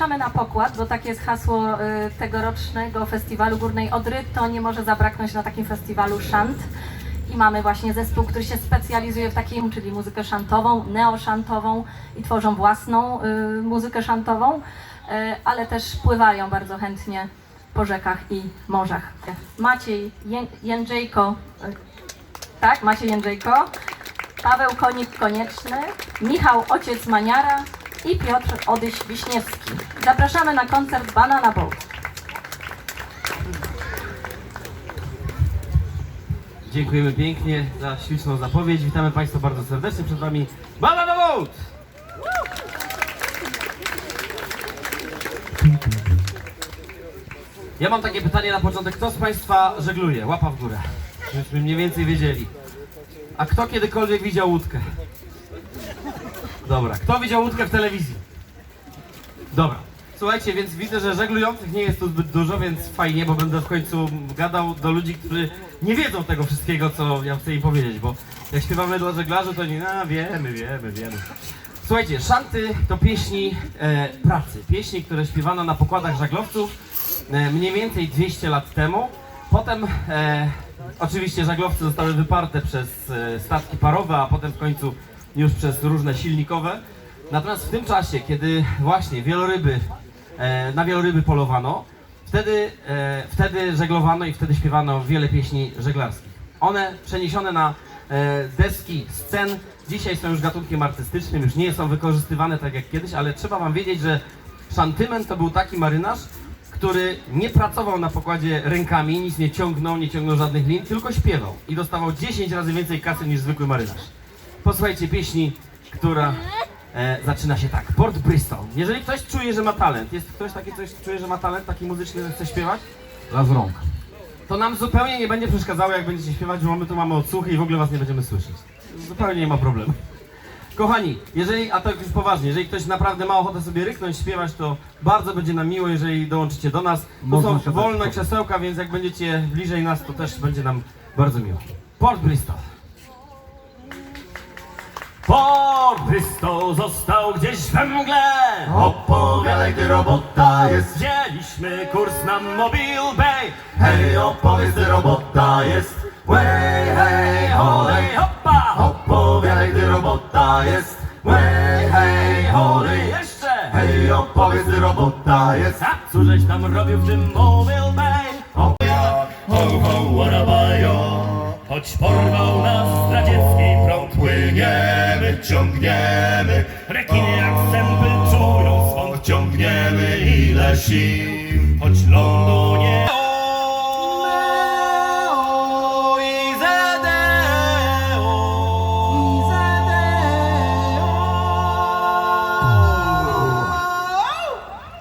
Zapraszamy na pokład, bo takie jest hasło y, tegorocznego festiwalu Górnej Odry. To nie może zabraknąć na takim festiwalu szant. I mamy właśnie zespół, który się specjalizuje w takim, czyli muzykę szantową, neoszantową i tworzą własną y, muzykę szantową, y, ale też pływają bardzo chętnie po rzekach i morzach. Maciej Ję- Jędrzejko, tak, Maciej Jędrzejko, Paweł Konik Konieczny, Michał Ociec Maniara i Piotr Odyś Wiśniewski. Zapraszamy na koncert Banana Boat. Dziękujemy pięknie za śliczną zapowiedź. Witamy Państwa bardzo serdecznie. Przed Wami Banana Boat! Ja mam takie pytanie na początek. Kto z Państwa żegluje? Łapa w górę. Żebyśmy mniej więcej wiedzieli. A kto kiedykolwiek widział łódkę? Dobra. Kto widział łódkę w telewizji? Dobra. Słuchajcie, więc widzę, że żeglujących nie jest tu zbyt dużo, więc fajnie, bo będę w końcu gadał do ludzi, którzy nie wiedzą tego wszystkiego, co ja chcę im powiedzieć, bo jak śpiewamy dla żeglarzy, to nie, a wiemy, wiemy, wiemy. Słuchajcie, szanty to pieśni e, pracy, pieśni, które śpiewano na pokładach żaglowców e, mniej więcej 200 lat temu. Potem e, oczywiście żaglowce zostały wyparte przez e, statki parowe, a potem w końcu już przez różne silnikowe. Natomiast w tym czasie, kiedy właśnie wieloryby, e, na wieloryby polowano, wtedy, e, wtedy żeglowano i wtedy śpiewano wiele pieśni żeglarskich. One przeniesione na e, deski scen dzisiaj są już gatunkiem artystycznym, już nie są wykorzystywane tak jak kiedyś, ale trzeba wam wiedzieć, że Szantymen to był taki marynarz, który nie pracował na pokładzie rękami, nic nie ciągnął, nie ciągnął żadnych lin, tylko śpiewał i dostawał 10 razy więcej kasy niż zwykły marynarz. Posłuchajcie pieśni, która e, zaczyna się tak. Port Bristol. Jeżeli ktoś czuje, że ma talent, jest ktoś taki, ktoś czuje, że ma talent taki muzyczny, że chce śpiewać, Raz rąk. to nam zupełnie nie będzie przeszkadzało, jak będziecie śpiewać, bo my tu mamy odsłuchy i w ogóle was nie będziemy słyszeć. Zupełnie nie ma problemu. Kochani, jeżeli, a to już poważnie, jeżeli ktoś naprawdę ma ochotę sobie ryknąć, śpiewać, to bardzo będzie nam miło, jeżeli dołączycie do nas. Tu są siadać wolne krzesełka, więc jak będziecie bliżej nas, to też będzie nam bardzo miło. Port Bristol. Port Bristol został gdzieś we mgle. Opowiadaj, gdy robota jest. Wzięliśmy kurs na Mobile Bay. Hej, opowiedz, gdy robota jest. Way, hej, holej. Olej, hoppa! Opowiadaj, gdy robota jest. Way, hej, holej. Jeszcze! Hej, opowiedz, gdy robota jest. A cóżeś tam robił w tym Mobile Bay? Ho, ho, warabajo. Choć porwał nas zdradziecki prąd Płyniemy, ciągniemy. Rekiny jak zęby czują swąd Ciągniemy ile sił. Choć lądu nie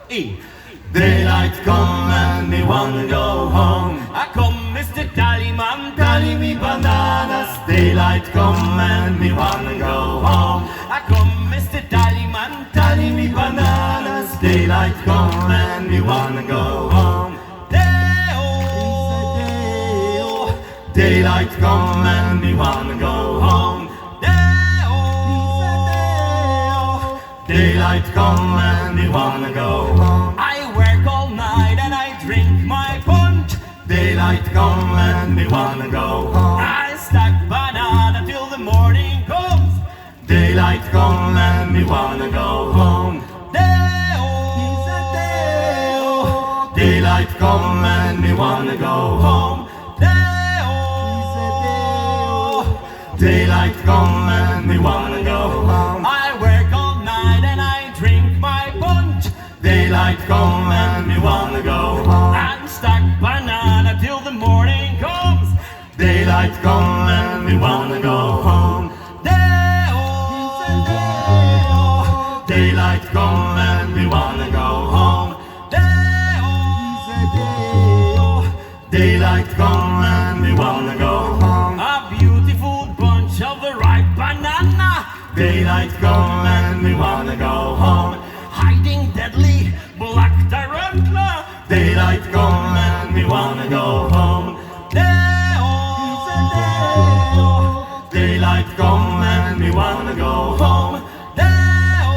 i I Daylight come and me wanna go home. Daylight come and me wanna go home. a kom Mr. Tallyman, Dali mi bananas. Daylight come and me wanna go home. Deo. Daylight come and me wanna go home. Deo. Daylight come and me wanna go home. I work all night and I drink my punch. Daylight come and me wanna go home. And me wanna go home. Deo. Daylight come and me wanna go home. Deo. Daylight come Daylight come and me wanna go home. Hiding deadly black tarantula. Daylight come and me wanna go home. Deo. Daylight come and me wanna go home. Deo.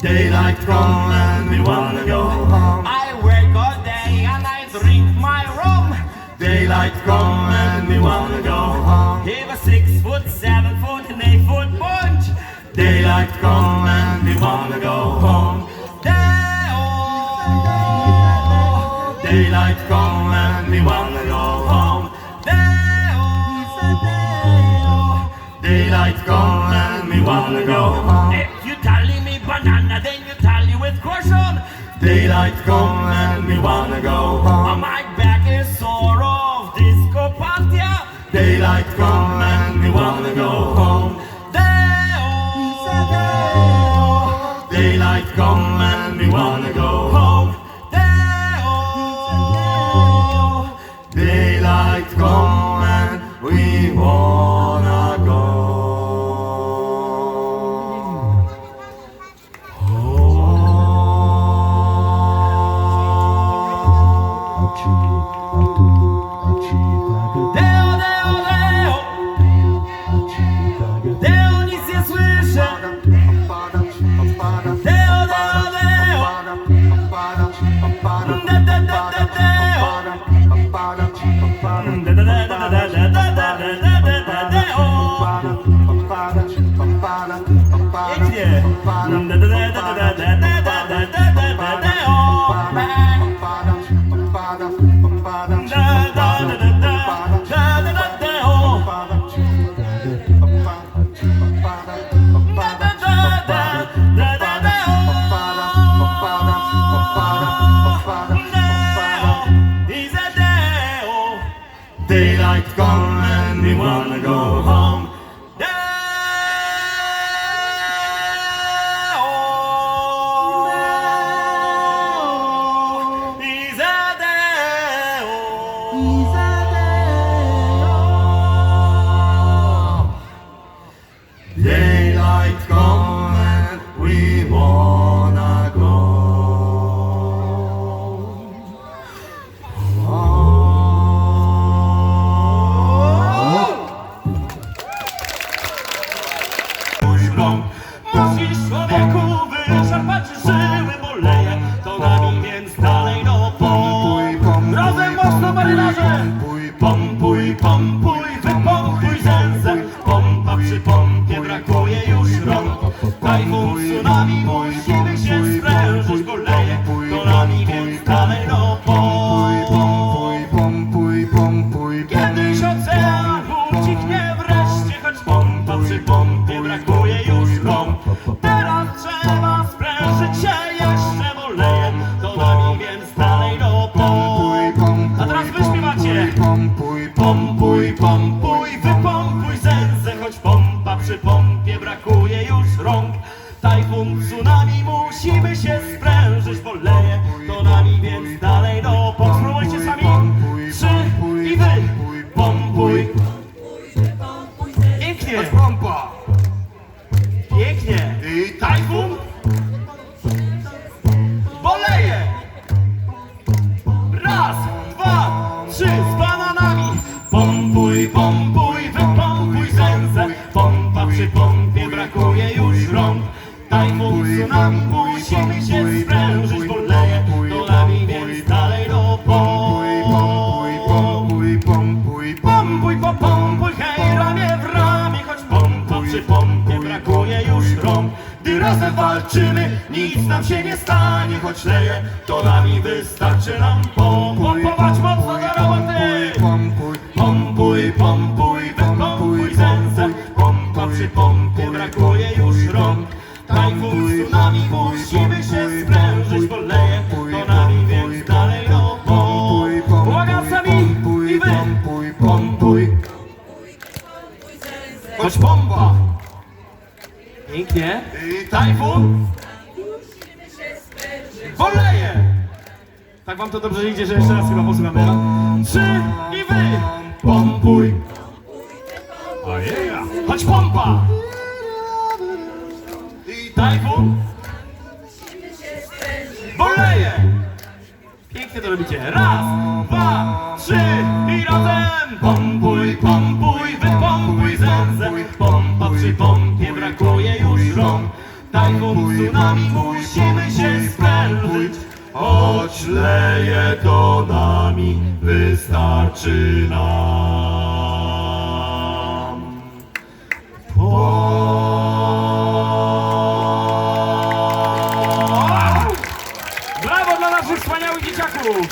Daylight come and we wanna go home. I work all day and I drink my rum. Daylight come and we wanna go home. Have a six foot, seven Daylight come and we wanna go home. Day-oh. Daylight come and we wanna go home. Day-oh. Daylight come and we wanna go home. If you tally me banana, then you tally with caution. Daylight come and we wanna go Oh, home. my back is sore of discopatia. Daylight come Daylight come and we wanna go home. Rąk. Musisz człowieku wyczerpać żyły, boleje to nami, więc dalej do pom. Razem mocno marynarze! Pompuj, pompuj, wypompuj zęzę Pompa przy pompie, brakuje już rąk Tajfun, tsunami, musimy Tajfun, tsunami, musimy się sprężyć, boleje. To nami, więc dalej do pomp. pompuj, pompuj, Pompuj, popompuj, hej, ramię w ramię, choć pompa przy pompie brakuje już rąk. Gdy razem walczymy, nic nam się nie stanie, choć leje, to nami wystarczy nam pomp. Pompować mocno do roboty! pompuj, Pompuj, pompuj, wypompuj zęzę, pompa przy pompie brakuje już rąk. Tajfun, tsunami, musimy Choć bomba! Pięknie. Tajfun! Boleje! Tak wam to dobrze idzie, że jeszcze raz chyba posłuchamy. Trzy i wy! Pompuj! Ojeja! Choć pompa! Tajfun! Boleje! Pięknie to robicie. Raz, dwa, trzy i razem! Pompuj, pompuj, Tajfun, tsunami, musimy się sprężyć Choć leje to nami, wystarczy nam. Brawo dla naszych wspaniałych dzieciaków!